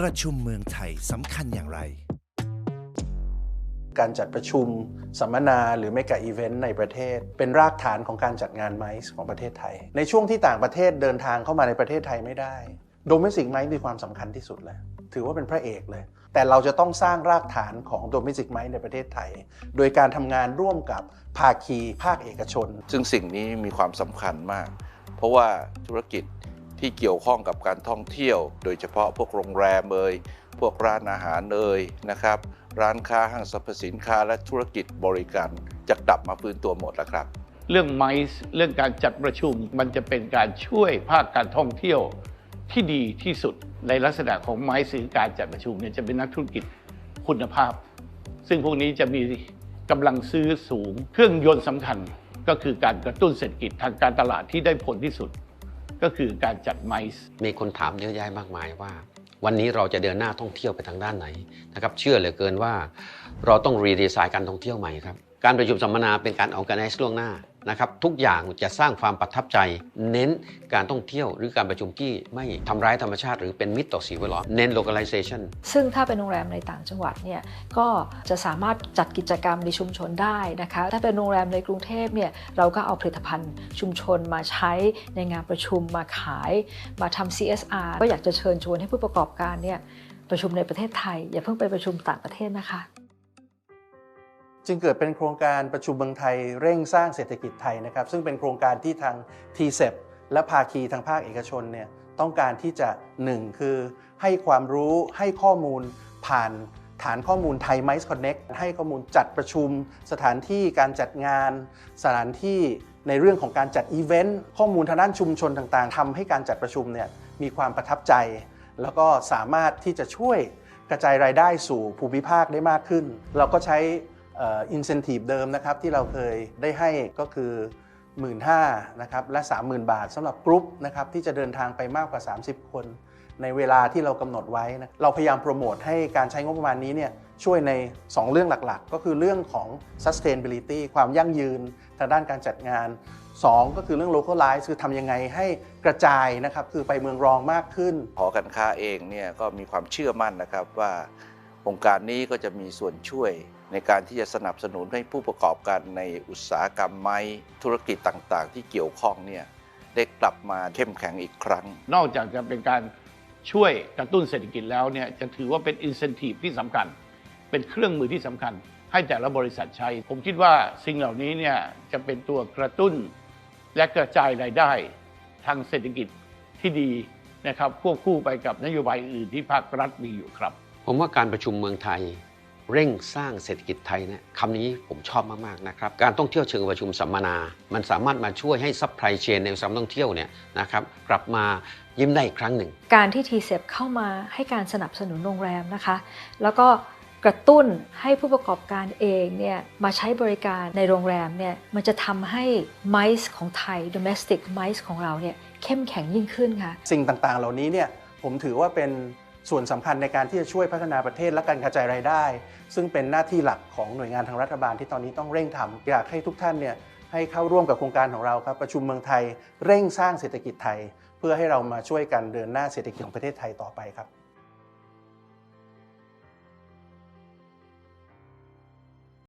ประชุมเมืองไทยสำคัญอย่างไร การจัดประชุมสัมมนาหรือไม่กับอีเวนต์ในประเทศ เป็นรากฐานของการจัดงานไมซ์ของประเทศไทย ในช่วงที่ต่างประเทศเดินทางเข้ามาในประเทศไทยไม่ได้โดเมสิกไมซ์มีความสำคัญที่สุดเลยถือว่าเป็นพระเอกเลย แต่เราจะต้องสร้างรากฐานของโดเมสิกไมซ์ในประเทศไทย โดยการทำงานร่วมกับภาคีภาคเอกชน ซึ่งสิ่งนี้มีความสำคัญมาก เพราะว่าธุรกิจ ที่เกี่ยวข้องกับการท่องเที่ยว โดยเฉพาะพวกโรงแรมเอ่ยพวกร้านอาหารเอ่ยนะครับ ร้านค้าห้างสรรพสินค้าและธุรกิจบริการจะกลับมาฟื้นตัวหมดแล้วครับ เรื่องไมซ์เรื่องการจัดประชุมมันจะเป็นการช่วยภาคการท่องเที่ยวที่ดีที่สุดในลักษณะของไมซ์คือการจัดประชุมเนี่ยจะเป็นนักธุรกิจคุณภาพ ซึ่งพวกนี้จะมีกำลังซื้อสูง เครื่องยนต์สำคัญก็คือการกระตุ้นเศรษฐกิจทางการตลาดที่ได้ผลที่สุด ก็คือการจัดไมซ์มีคนถามเยอะแยะมากมายว่า วันนี้เราจะเดินหน้าท่องเที่ยวไปทางด้านไหนนะครับ เชื่อเหลือเกินว่า เราต้องรีดีไซน์การท่องเที่ยวใหม่ครับ การประชุมสัมมนาเป็นการออก a n i z e ล่วงหน้านะครับ ทุกอย่างจะสร้างความประทับใจ เน้นการท่องเที่ยวหรือการประชุมที่ไม่ทำร้ายธรรมชาติ หรือเป็นมิตรต่อสิ่งแวดล้อมเน้น localization ซึ่งถ้าเป็นโรงแรมในต่างจังหวัดเนี่ยก็จะสามารถจัดกิจกรรมในชุมชนได้นะคะ ถ้าเป็นโรงแรมในกรุงเทพเนี่ยเราก็เอาผลิตภัณฑ์ชุมชนมาใช้ในงานประชุมมาขายมาทำ CSR ก็อยากจะเชิญชวนให้ผู้ประกอบการเนี่ยประชุมในประเทศไทย อย่าเพิ่งไปประชุมต่างประเทศนะคะ จึงเกิดเป็นโครงการประชุมเมืองไทยเร่งสร้างเศรษฐกิจไทยนะครับ ซึ่งเป็นโครงการที่ทาง t c e p และภาคีทางภาคเอกชนเนี่ยต้องการที่จะ 1 คือให้ความรู้ให้ข้อมูลผ่านฐานข้อมูลไทย Mice Connect ให้ข้อมูลจัดประชุม สถานที่การจัดงาน สถานที่ในเรื่องของการจัดอีเวนต์ข้อมูลทางด้านชุมชนต่างๆทำให้การจัดประชุมเนี่ยมีความประทับใจ แล้วก็สามารถที่จะช่วยกระจายรายได้สู่ภูมิภาคได้มากขึ้น เราก็ใช้ อินเซนティブเดิมนะครับที่เราเคยได้ให้ก็คือ 1 5ื่นนะครับและ 30,000 บาทสำหรับกรุ๊ปนะครับที่จะเดินทางไปมากกว่า 30 คน ในเวลาที่เรากำหนดไว้นะเราพยายามโปรโมทให้การใช้งบประมาณนี้เนี่ยช่วยใน 2 เรื่องหลักๆ ก็คือเรื่องของ sustainability ความยั่งยืนทางด้านการจัดงาน 2 ก็คือเรื่อง localize คือทำยังไงให้กระจายนะครับคือไปเมืองรองมากขึ้น หอการค้าเองเนี่ยก็มีความเชื่อมั่นนะครับว่าโครงการนี้ก็จะมีส่วนช่วย ในการที่จะสนับสนุนให้ผู้ประกอบการในอุตสาหกรรมไม้ธุรกิจต่างๆ ที่เกี่ยวข้องเนี่ยได้กลับมาเข้มแข็งอีกครั้ง นอกจากจะเป็นการช่วยกระตุ้นเศรษฐกิจแล้วเนี่ยจะถือว่าเป็นอินเซนティブที่สำคัญ เป็นเครื่องมือที่สำคัญ ให้แต่ละบริษัทใช้ ผมคิดว่าสิ่งเหล่านี้เนี่ยจะเป็นตัวกระตุ้นและกระจายรายได้ ทางเศรษฐกิจที่ดีนะครับควบคู่ไปกับนโยบายอื่นที่ภาครัฐมีอยู่ครับ ผมว่าการประชุมเมืองไทย เร่งสร้างเศรษฐกิจไทยเนี่ยคำนี้ผมชอบมากๆนะครับการท่องเที่ยวเชิงประชุมสัมมนา มันสามารถมาช่วยให้ซัพพลายเชนในอุตสาหกรรมท่องเที่ยวเนี่ยนะครับกลับมายิ้มได้อีกครั้งหนึ่ง การที่ t c e p เข้ามาให้การสนับสนุนโรงแรมนะคะ แล้วก็กระตุ้นให้ผู้ประกอบการเองเนี่ยมาใช้บริการในโรงแรมเนี่ยมันจะทำให้ไมซ์ของไทย domestic ไมซ์ของเราเนี่ยเข้มแข็งยิ่งขึ้นค่ะ สิ่งต่างๆ เหล่านี้เนี่ยผมถือว่าเป็น ส่วนสำคัญในการที่จะช่วยพัฒนาประเทศและการกระจายรายได้ ซึ่งเป็นหน้าที่หลักของหน่วยงานทางรัฐบาลที่ตอนนี้ต้องเร่งทำอยากให้ทุกท่านเนี่ยให้เข้าร่วมกับโครงการของเราครับประชุมเมืองไทย เร่งสร้างเศรษฐกิจไทย เพื่อให้เรามาช่วยกันเดินหน้าเศรษฐกิจของประเทศไทยต่อไปครับ